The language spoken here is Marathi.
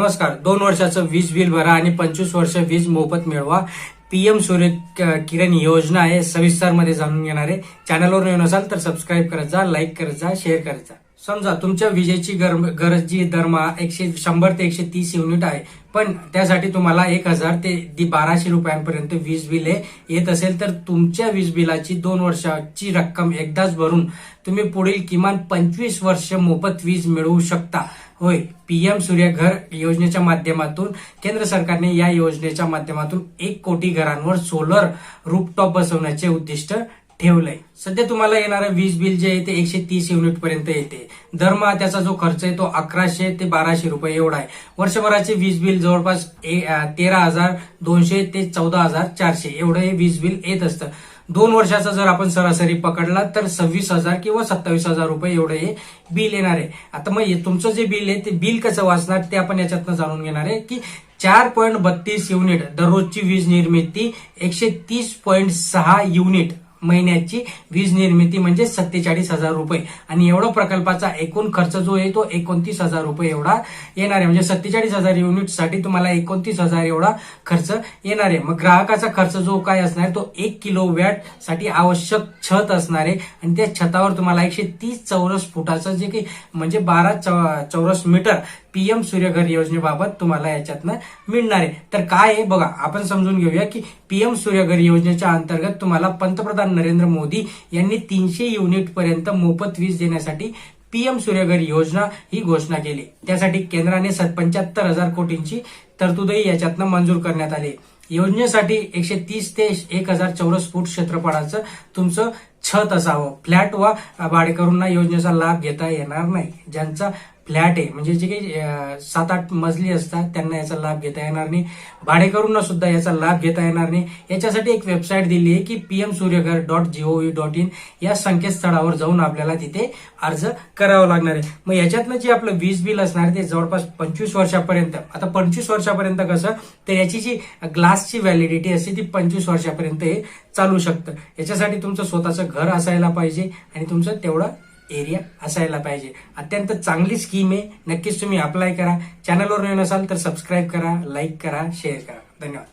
नमस्कार. दोन वर्षाचं वीज बिल भरा आणि पंचवीस वर्ष वीज मोफत मिळवा. पीएम सूर्य किरण योजना आहे. सविस्तरमध्ये जाणून घेणार आहे. चॅनलवर नवीन असाल तर सबस्क्राईब करत जा लाईक करत जा शेअर करत जा. समजा तुमच्या विजेची गरज जी दरमा एकशे शंभर ते एकशे तीस युनिट आहे. पण त्यासाठी तुम्हाला एक हजार ते बाराशे रुपयांपर्यंत वीज बिल हे येत असेल तर तुमच्या वीज बिलाची दोन वर्षाची रक्कम एकदाच भरून तुम्ही पुढील किमान पंचवीस वर्ष मोफत वीज मिळवू शकता. होय. पीएम सूर्यघर योजनेच्या माध्यमातून केंद्र सरकारने या योजनेच्या माध्यमातून एक कोटी घरांवर सोलर रूपटॉप बसवण्याचे उद्दिष्ट ठेवलंय. सध्या तुम्हाला येणारं वीज बिल जे आहे ते एकशे तीस युनिट पर्यंत येते. दरमहा त्याचा जो खर्च आहे तो अकराशे ते बाराशे रुपये एवढा आहे. वर्षभराचे वीज बिल जवळपास ए- तेरा हजार दोनशे ते चौदा हजार चारशे एवढं हे वीज बिल येत असतं. दोन वर्षाचा जर आपण सरासरी पकडला तर सव्वीस हजार किंवा सत्तावीस हजार रुपये एवढं हे बिल येणार आहे. आता मग तुमचं जे बिल आहे ते बिल कसं वाचणार ते आपण याच्यातनं जाणून घेणार आहे की चार पॉईंट बत्तीस युनिट दररोजची वीज निर्मिती एकशे तीस पॉईंट सहा युनिट महिन्याची वीज निर्मिती म्हणजे सत्तेचाळीस हजार रुपये. आणि एवढा प्रकल्पाचा एकूण खर्च जो आहे तो एकोणतीस हजार रुपये एवढा येणार आहे. म्हणजे सत्तेचाळीस हजार युनिटसाठी तुम्हाला एकोणतीस हजार एवढा खर्च येणार आहे. मग ग्राहकाचा खर्च जो काय असणार तो एक किलो वॅटसाठी आवश्यक छत असणार आहे. आणि त्या छतावर तुम्हाला एकशे तीस चौरस फुटाचं जे काही म्हणजे बारा चौ- चौरस मीटर पीएम सूर्यघर योजनेबाबत तुम्हाला याच्यातनं मिळणार आहे. तर काय आहे? बघा आपण समजून घेऊया की पीएम सूर्यघर योजनेच्या अंतर्गत तुम्हाला पंतप्रधान नरेंद्र मोदी यांनी तीनशे युनिट पर्यंत मोफत वीज देण्यासाठी पीएम सूर्यघर योजना ही घोषणा केली. त्यासाठी केंद्राने पंच्याहत्तर हजार कोटींची तरतूदही याच्यातनं मंजूर करण्यात आली. योजनेसाठी एकशे तीस ते एक हजार चौरस फूट क्षेत्रफळाचं तुमचं छत असावं. फ्लॅट वा भाडेकरूंना योजनेचा लाभ घेता येणार नाही. ज्यांचा फ्लॅट आहे. म्हणजे जे काही सात आठ मजली असतात त्यांना याचा लाभ घेता येणार नाही. भाडेकरूंना सुद्धा याचा लाभ घेता येणार नाही. याच्यासाठी एक वेबसाईट दिली आहे की PM Suryaghar dot gov dot in या संकेतस्थळावर जाऊन आपल्याला तिथे अर्ज करावा लागणार आहे. मग याच्यातनं जे आपलं वीज बिल असणार ते जवळपास पंचवीस वर्षापर्यंत. आता पंचवीस वर्षापर्यंत कसं तर याची जी ग्लासची व्हॅलिडिटी असते ती पंचवीस वर्षापर्यंत हे चालू शकतं. याच्यासाठी तुमचं स्वतःचं घर असायला पाहिजे आणि तुमचं तेवढं एरिया असायला पाहिजे. अत्यंत चांगली स्कीम आहे. नक्कीच तुम्ही अप्लाय करा. चॅनलवर नवीन असाल तर सबस्क्राईब करा लाईक करा शेअर करा. धन्यवाद.